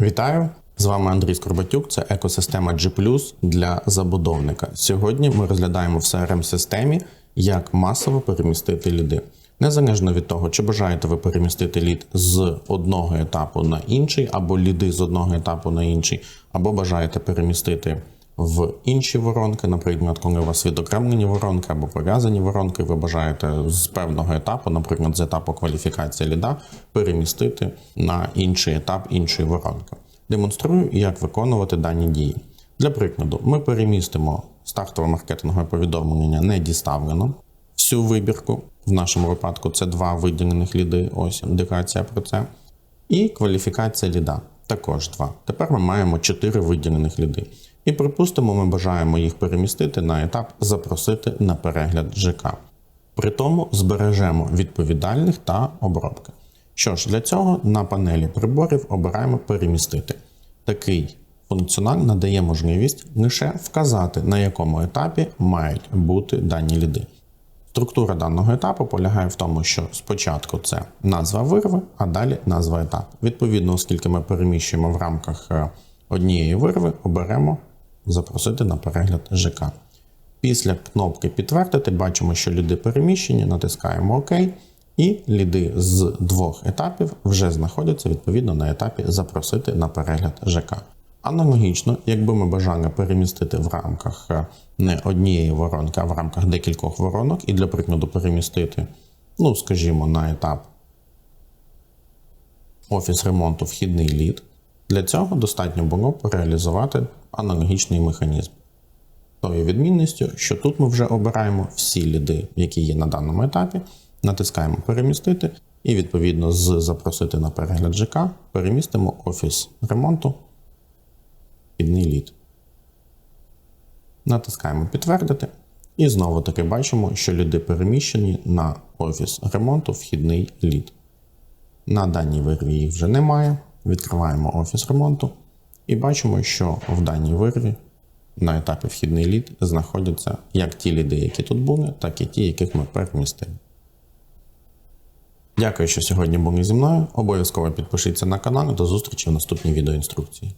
Вітаю! З вами Андрій Скорбатюк. Це екосистема G для забудовника. Сьогодні ми розглядаємо в crm системі як масово перемістити ліди. Незалежно від того, чи бажаєте ви перемістити лід з одного етапу на інший, або ліди з одного етапу на інший, або бажаєте перемістити в інші воронки, наприклад, коли у вас відокремлені воронки або пов'язані воронки, ви бажаєте з певного етапу, наприклад, з етапу кваліфікації ліда, перемістити на інший етап іншої воронки. Демонструю, як виконувати дані дії. Для прикладу, ми перемістимо стартове маркетингове повідомлення не діставлено. Всю вибірку, в нашому випадку це два виділених ліди, ось індикація про це. І кваліфікація ліда також два. Тепер ми маємо чотири виділених ліди. І припустимо, ми бажаємо їх перемістити на етап запросити на перегляд ЖК. При тому збережемо відповідальних та обробки. Що ж, для цього на панелі приборів обираємо перемістити. Такий функціонал надає можливість лише вказати, на якому етапі мають бути дані ліди. Структура даного етапу полягає в тому, що спочатку це назва вирви, а далі назва етапу. Відповідно, оскільки ми переміщуємо в рамках е, однієї вирви, оберемо запросити на перегляд ЖК. Після кнопки підтвердити бачимо, що ліди переміщені, натискаємо ОК, і ліди з двох етапів вже знаходяться відповідно на етапі запросити на перегляд ЖК. Аналогічно, якби ми бажали перемістити в рамках е, не однієї воронки, а в рамках декількох воронок, і для прикладу перемістити, ну, скажімо, на етап офіс ремонту вхідний лід, для цього достатньо було реалізувати аналогічний механізм. Тою відмінністю, що тут ми вже обираємо всі ліди, які є на даному етапі, натискаємо перемістити, і відповідно з запросити на перегляд ЖК перемістимо офіс ремонту вхідний лід. Натискаємо підтвердити. І знову таки бачимо, що ліди переміщені на офіс ремонту вхідний лід. На даній вирві їх вже немає. Відкриваємо офіс ремонту і бачимо, що в даній вирві на етапі вхідний лід знаходяться як ті ліди, які тут були, так і ті, яких ми перемістили. Дякую, що сьогодні були зі мною. Обов'язково підпишіться на канал до зустрічі в наступній відеоінструкції.